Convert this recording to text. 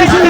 기술